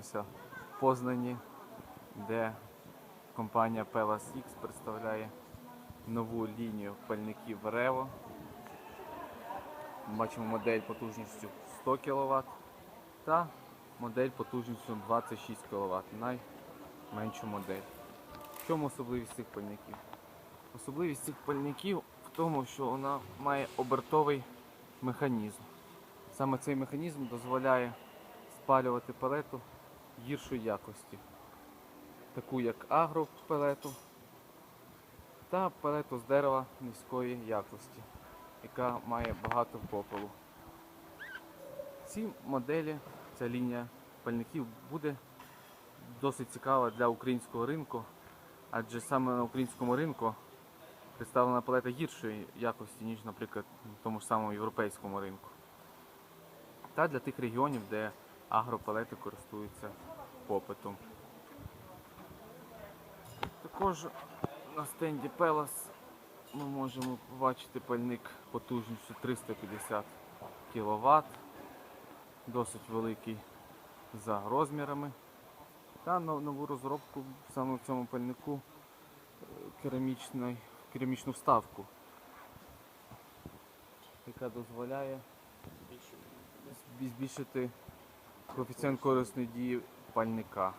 знаходимося в Познані, де компанія Pelas X представляє нову лінію пальників Revo. Бачимо модель потужністю 100 кВт та модель потужністю 26 кВт, найменшу модель. В чому особливість цих пальників? Особливість цих пальників в тому, що вона має обертовий механізм. Саме цей механізм дозволяє спалювати пелету гіршої якості, таку як агропелету та пелету з дерева низької якості, яка має багато попелу. Ці моделі, ця лінія пальників буде досить цікава для українського ринку, адже саме на українському ринку представлена палета гіршої якості, ніж, наприклад, на тому ж самому європейському ринку. Та для тих регіонів, де агропалети користуються попитом. Також на стенді Pelas ми можемо побачити пальник потужністю 350 кВт, досить великий за розмірами. Та но- нову розробку саме в цьому пальнику е, керамічну вставку, яка дозволяє збільшити коефіцієнт корисної дії пальника.